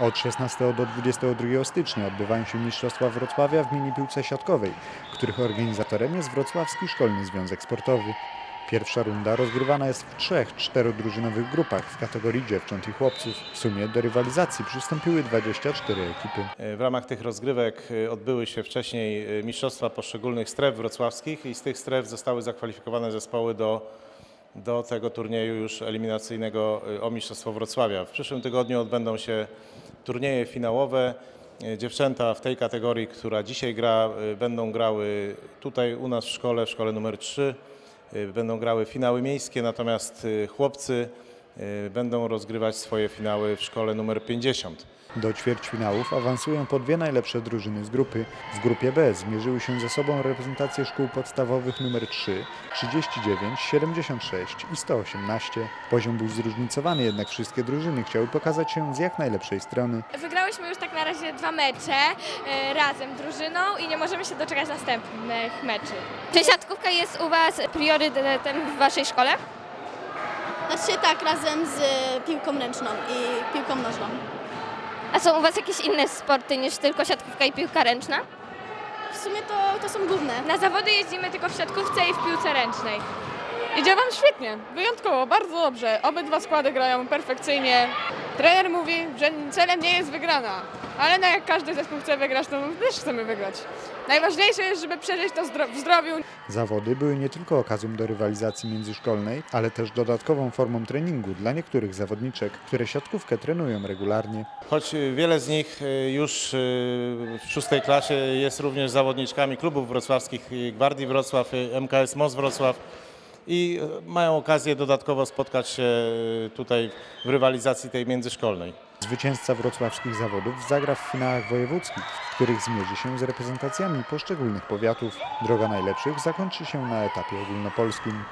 Od 16 do 22 stycznia odbywają się Mistrzostwa Wrocławia w mini piłce siatkowej, których organizatorem jest Wrocławski Szkolny Związek Sportowy. Pierwsza runda rozgrywana jest w trzech czterodrużynowych grupach w kategorii dziewcząt i chłopców. W sumie do rywalizacji przystąpiły 24 ekipy. W ramach tych rozgrywek y, odbyły się wcześniej y, mistrzostwa poszczególnych stref wrocławskich i z tych stref zostały zakwalifikowane zespoły do, do tego turnieju już eliminacyjnego y, o Mistrzostwo Wrocławia. W przyszłym tygodniu odbędą się turnieje finałowe. Y, Dziewczęta w tej kategorii, która dzisiaj gra, y, będą grały tutaj u nas w szkole, w szkole numer 3. Y, Będą grały finały miejskie, natomiast chłopcy będą rozgrywać swoje finały w szkole numer 50. Do ćwierćfinałów awansują po dwie najlepsze drużyny z grupy. W grupie B zmierzyły się ze sobą reprezentacje szkół podstawowych nr 3, 39, 76 i 118. Poziom był zróżnicowany, jednak wszystkie drużyny chciały pokazać się z jak najlepszej strony. Wygrałyśmy już tak na razie dwa mecze e, razem drużyną i nie możemy się doczekać następnych meczy. Czy siatkówka jest u Was priorytetem w Waszej szkole? Znaczy tak, razem z piłką ręczną i piłką nożną. A są u Was jakieś inne sporty niż tylko siatkówka i piłka ręczna? W sumie to, to są główne. Na zawody jeździmy tylko w siatkówce i w piłce ręcznej. Idzie Wam świetnie, wyjątkowo, bardzo dobrze. Obydwa składy grają perfekcyjnie. Trener mówi, że celem nie jest wygrana, ale no jak każdy zespół chce wygrać, to my też chcemy wygrać. Najważniejsze jest, żeby przeżyć to w zdrowiu. Zawody były nie tylko okazją do rywalizacji międzyszkolnej, ale też dodatkową formą treningu dla niektórych zawodniczek, które siatkówkę trenują regularnie. Choć wiele z nich y, już y, w szóstej klasie jest również zawodniczkami klubów wrocławskich, Gwardii Wrocław, MKS MOS Wrocław i y, mają okazję dodatkowo spotkać się y, tutaj w rywalizacji tej międzyszkolnej. Zwycięzca wrocławskich zawodów zagra w finałach wojewódzkich, w których zmierzy się z reprezentacjami poszczególnych powiatów. Droga najlepszych zakończy się na etapie ogólnopolskim.